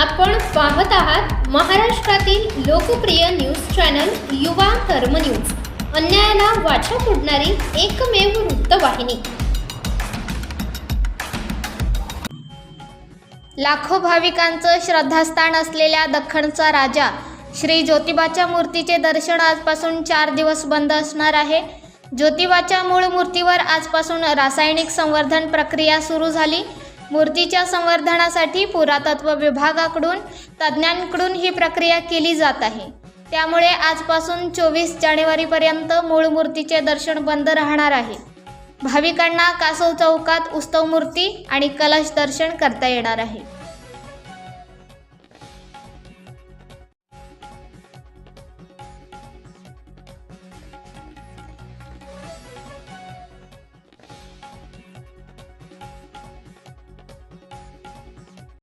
आपण पाहत आहात महाराष्ट्रातील लोकप्रिय न्यूज चॅनल युवा कर्म न्यूज. अन्यायाला वाचा फोडणारी एकमेव वृत्तवाहिनी. लाखो भाविकांचं श्रद्धास्थान असलेल्या दख्खनचा राजा श्री ज्योतिबाच्या मूर्तीचे दर्शन आजपासून चार दिवस बंद असणार आहे. ज्योतिबाच्या मूळ मूर्तीवर आजपासून रासायनिक संवर्धन प्रक्रिया सुरू झाली. मूर्तीच्या संवर्धनासाठी पुरातत्व विभागाकडून तज्ज्ञांकडून ही प्रक्रिया केली जात आहे. त्यामुळे आजपासून चोवीस जानेवारीपर्यंत मूळ मूर्तीचे दर्शन बंद राहणार आहे. भाविकांना कासव चौकात उत्सव मूर्ती आणि कलश दर्शन करता येणार आहे.